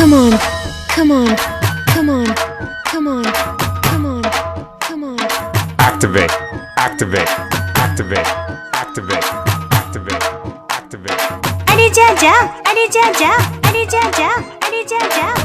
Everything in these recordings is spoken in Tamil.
Come on, come on, come on, come on, come on, come on. Activate, activate, activate, activate, activate, activate. Are ja ja, are ja ja, are ja ja, are ja ja.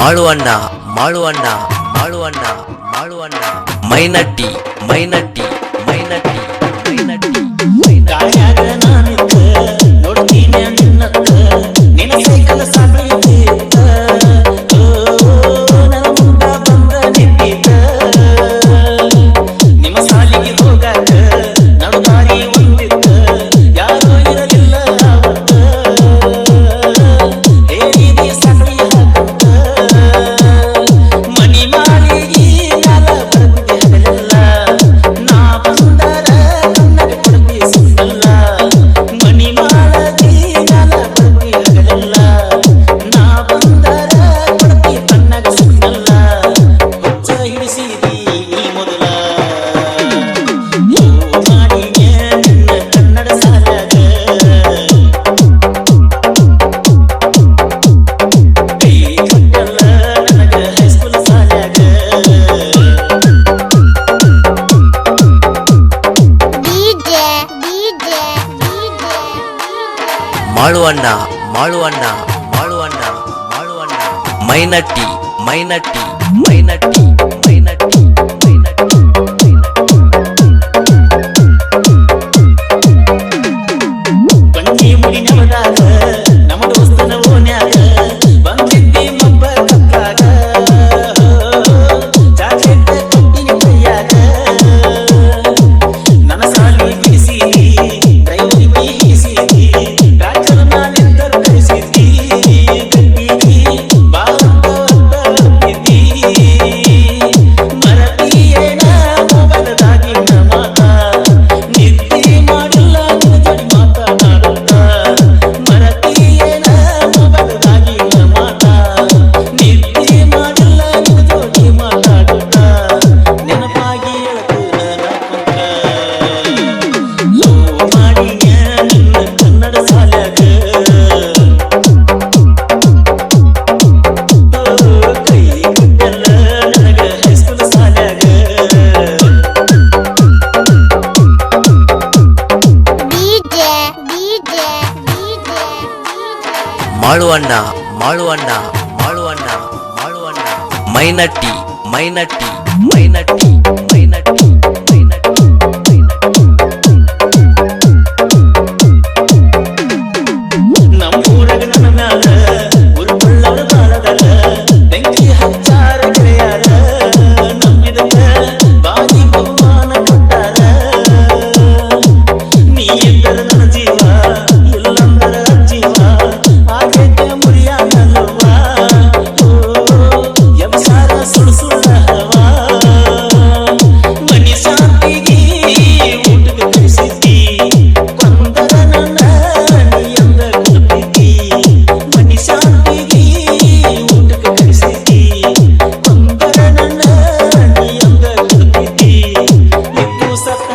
ಮಾಳುವಣ್ಣ ಮಾಳುವಣ್ಣ ಮಾಳುವಣ್ಣ ಮಾಳುವಣ್ಣ. ಮೈನಟ್ಟಿ ಮೈನಟ್ಟಿ. மாழுவண்ணா மாழுவண்ணா மாழுவண்ணா மாழுவண்ணா மைனட்டி மைனட்டி மைனட்டி மைனட்டி கண்ணே முடி நமதார ಮಾಳುವಣ್ಣ ಮಾಳುವಣ್ಣ ಮಾಳುವಣ್ಣ ಮಾಳುವಣ್ಣ. ಮೈನಟ್ಟಿ ಮೈನಟ್ಟಿ ಮೈನಟ್ಟಿ ಮೈನಟ್ಟಿ.